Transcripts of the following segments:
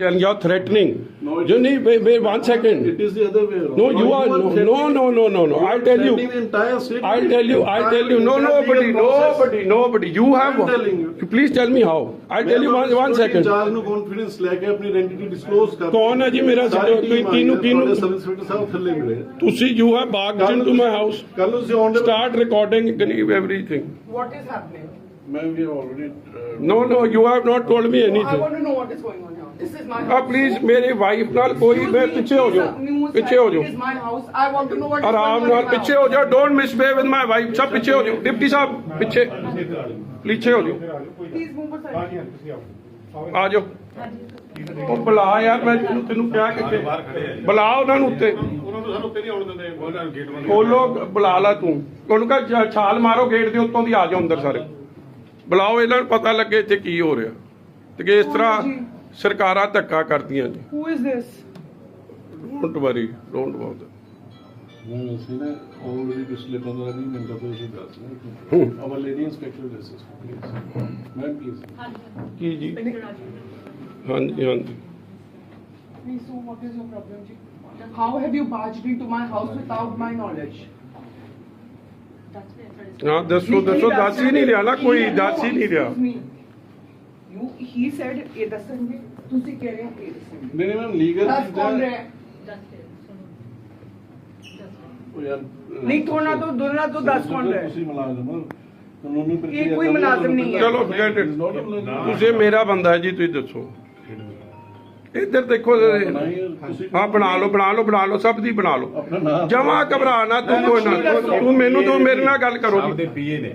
and you're threatening. No, you is- need wait, wait one second. It is the other way around. No, you are no, no, no, no, no, no. I'll tell you. I'll tell you. I'll tell you. No, nobody, nobody, nobody. You have. I'm telling you. Please tell me how. I'll tell you one, one second. ਚਾਰ ਨੂੰ confidence ਲੈ ਕੇ ਆਪਣੀ ਆਇਡੈਂਟੀ disclose ਕਰ ਕੌਣ ਹੈ ਜੀ ਮੇਰਾ ਕਿਹਨੂੰ- ਤੁਹਾਡੇ ਸਬ ਇੰਸਪੈਕਟਰ ਸਾਹਿਬ ਥੱਲੇ ਮਿਲੇ ਤੁਸੀਂ you have barged into my house. ਕੱਲ ਨੂੰ ਤੁਸੀਂ ਆਨ Start recording everything. What is happening? ਮੈਂ ਵੀ already No, no, you have not told me I anything. want to know what is going on here. This is my ah house. Please ਮੇਰੀ wife ਨਾਲ ਕੋਈ ਮੈਂ me, ਪਿੱਛੇ ਹੋ ਜਾਓ uh, ਪਿੱਛੇ ਹੋ ਜਾਓ It is my house. I want to know what is ਆਰਾਮ going on ਨਾਲ in my ਪਿੱਛੇ house. ਹੋ ਜਾਓ don't misbehave with my wife ਸਭ ਪਿੱਛੇ ਹੋ ਜਾਓ ਡਿਪਟੀ ਸਾਹਿਬ ਪਿੱਛੇ ਪਿੱਛੇ ਹੋ ਜਾਓ Please move aside. ਆ ਜਾਓ ਉਹ ਬੁਲਾ ਯਾਰ ਮੈਂ ਤੈਨੂੰ ਤੈਨੂੰ ਕਿਹਾ ਕਿੱਥੇ ਬੁਲਾ ਉਹਨਾਂ ਨੂੰ ਉੱਤੇ ਉਹਨਾਂ ਨੂੰ ਸਾਨੂੰ ਪਹਿਲੇ ਆਉਣ ਦਿੰਦੇ ਗੇਟ ਬੰਦ ਖੋਲੋ ਬੁਲਾ ਲਾ ਤੂੰ ਉਹਨੂੰ ਕਹ ਛਾਲ ਮਾਰੋ ਗੇਟ ਦੇ ਉੱਤੋਂ ਦੀ ਆ ਜਾਓ ਅੰਦਰ ਸਾਰੇ ਬੁਲਾਓ ਇਹਨਾਂ ਨੂੰ ਪਤਾ ਲੱਗੇ ਇੱਥੇ ਕੀ ਹੋ ਰਿਹਾ। ਤੇ ਕਿ ਇਸ ਤਰ੍ਹਾਂ ਸਰਕਾਰਾਂ ਧੱਕਾ ਕਰਦੀਆਂ ਜੀ। Who is this? Don't worry don't about ਮੈਂ ਅਸੀਂ ਨਾ ਆਲਰੇਡੀ ਪਿਛਲੇ 15 20 ਮਿੰਟਾਂ ਤੋਂ ਇਹ ਦੱਸ ਰਹੇ ਹਾਂ। Our lady inspector this is please ma'am please ਕੀ ਜੀ। ਹਾਂਜੀ ਹਾਂਜੀ। Please, so what is your problem, Ji? How have you barged into my house without my knowledge? ਹਾਂ ਦੱਸੋ ਦੱਸੋ ਦੱਸ ਹੀ ਨਹੀਂ ਰਿਹਾ ਨਾ ਕੋਈ ਦੱਸ ਹੀ ਨਹੀਂ ਰਿਹਾ ਇਹ ਦੱਸਣਗੇ ਤੁਸੀਂ ਕਹਿ ਰਹੇ ਹੋ ਇਹ ਦੱਸਣਗੇ ਨਹੀਂ ਨਹੀਂ ਮੈਮ ਲੀਗਲ ਦੱਸ ਕੌਣ ਰਿਹਾ ਨਹੀਂ ਤੋਂ ਦੋਨਾਂ ਤੋਂ ਦੱਸ ਕੌਣ ਰਿਹਾ ਹੈ? ਤੁਸੀਂ ਮੁਲਾਜ਼ਮ ਹੋ ਕਾਨੂੰਨੀ ਪ੍ਰਕਿਰਿਆ ਇਹ ਕੋਈ ਮੁਲਾਜ਼ਮ ਨਹੀਂ ਹੈ। ਚਲੋ. ਤੁਸੀਂ ਮੇਰਾ ਬੰਦਾ ਹੈ ਜੀ ਤੁਸੀਂ ਦੱਸੋ ਇੱਧਰ ਦੇਖੋ। ਹਾਂ ਬਣਾ ਲਓ ਬਣਾ ਲਓ ਬਣਾ ਲਓ ਸਭ ਦੀ ਬਣਾ ਲਓ। ਜਮਾ ਘਬਰਾ ਨਾ ਤੂੰ ਕੋਈ ਨਾ। ਤੂੰ ਮੈਨੂੰ ਤੂੰ ਮੇਰੇ ਨਾਲ ਗੱਲ ਕਰੋ ਸਾਹਿਬ ਜੀ। ਦੇ ਪੀਏ ਨੇ।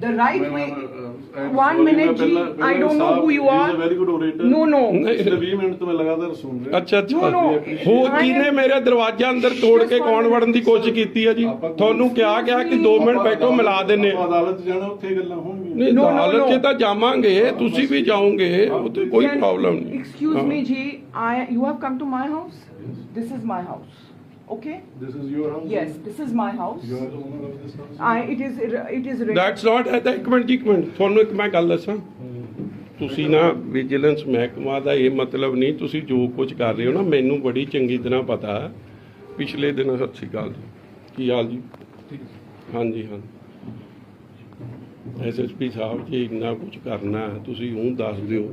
The right way. One minute, Ji. I don't know who you are. a very good orator. No, no. ਪਿਛਲੇ 20 ਮਿੰਟ ਤੋਂ ਮੈਂ ਲਗਾਤਾਰ ਸੁਣ ਰਿਹਾ ਅੱਛਾ ਅੱਛਾ No, no. ਹੋ ਕਿਨੇ ਮੇਰੇ ਦਰਵਾਜ਼ੇ ਅੰਦਰ ਤੋੜ ਕੇ ਕੌਣ ਵੜਨ ਦੀ ਕੋਸ਼ਿਸ਼ ਕੀਤੀ ਹੈ ਜੀ ਤੁਹਾਨੂੰ ਕਿਹਾ ਗਿਆ ਕਿ 2 ਮਿੰਟ ਬੈਠੋ ਮਿਲਾ ਦਿੰਨੇ ਆਪਾਂ ਅਦਾਲਤ 'ਚ ਜਾਣਾ ਉੱਥੇ ਗੱਲਾਂ ਹੋਣਗੀਆਂ ਨਹੀਂ No, no, ਅਦਾਲਤ 'ਚ no. ਤਾਂ ਜਾਵਾਂਗੇ ਤੁਸੀਂ ਵੀ ਜਾਓਗੇ ਉਹ ਤੇ ਕੋਈ Can- ਪ੍ਰੋਬਲਮ ਨਹੀਂ Excuse ਹਾਂ। me, Ji. I. You have come to my house. This is my house. Okay. This is your house. Yes, this is my house. You are the owner of this house. I. It is. It is. That's not at ਇੱਕ minute ਇੱਕ minute ਤੁਹਾਨੂੰ ਇੱਕ ਮੈਂ ਗੱਲ ਦੱਸਾਂ ਤੁਸੀਂ ਨਾ vigilance ਮਹਿਕਮਾ ਦਾ ਇਹ ਮਤਲਬ ਨਹੀਂ ਤੁਸੀਂ ਜੋ ਕੁਝ ਕਰ ਰਹੇ ਹੋ ਨਾ ਮੈਨੂੰ ਬੜੀ ਚੰਗੀ ਤਰ੍ਹਾਂ ਪਤਾ ਹੈ ਪਿਛਲੇ ਦਿਨ ਸਤਿ ਸ਼੍ਰੀ ਅਕਾਲ ਜੀ ਕੀ ਹਾਲ ਜੀ ਹਾਂਜੀ ਹਾਂ ਐਸਐਸਪੀ ਸਾਹਿਬ ਜੀ ਇੰਨਾ ਕੁਝ ਕਰਨਾ ਹੈ, ਤੁਸੀਂ ਉਹ ਦੱਸ ਦਿਓ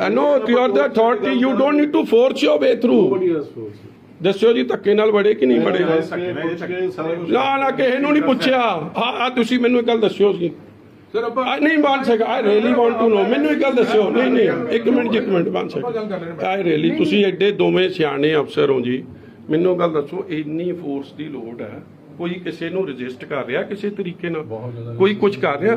I know you are the authority you don't need to force your way through. ਦੱਸਿਓ ਜੀ ਧੱਕੇ ਨਾਲ ਵੜੇ ਕਿ ਨਹੀਂ ਵੜੇ? ਨਾ ਨਾ ਕਿਸੇ ਨੂੰ ਨਹੀਂ ਪੁੱਛਿਆ। ਆ ਆ ਤੁਸੀਂ ਮੈਨੂੰ ਇੱਕ ਗੱਲ ਦੱਸਿਓ ਜੀ। ਸਰ ਆਪਾਂ ਨਹੀਂ ਬਣ ਸਕਾ I really want to know ਮੈਨੂੰ ਇੱਕ ਗੱਲ ਦੱਸਿਓ। ਨਹੀਂ ਨਹੀਂ ਇੱਕ ਮਿੰਟ ਜੀ, ਇੱਕ ਮਿੰਟ ਬਣ ਸਕਾ ਆਈ ਰੀਲੀ ਤੁਸੀਂ ਐਡੇ ਦੋਵੇਂ ਸਿਆਣੇ ਅਫਸਰ ਹੋ ਜੀ। ਮੈਨੂੰ ਗੱਲ ਦੱਸੋ ਇੰਨੀ ਫੋਰਸ ਦੀ ਲੋੜ ਹੈ। ਕੋਈ ਕਿਸੇ ਨੂੰ ਰਜਿਸਟ ਕਰ ਰਿਹਾ ਕਿਸੇ ਤਰੀਕੇ ਨਾਲ? ਕੋਈ ਕੁਝ ਕਰ ਰਿਹਾ?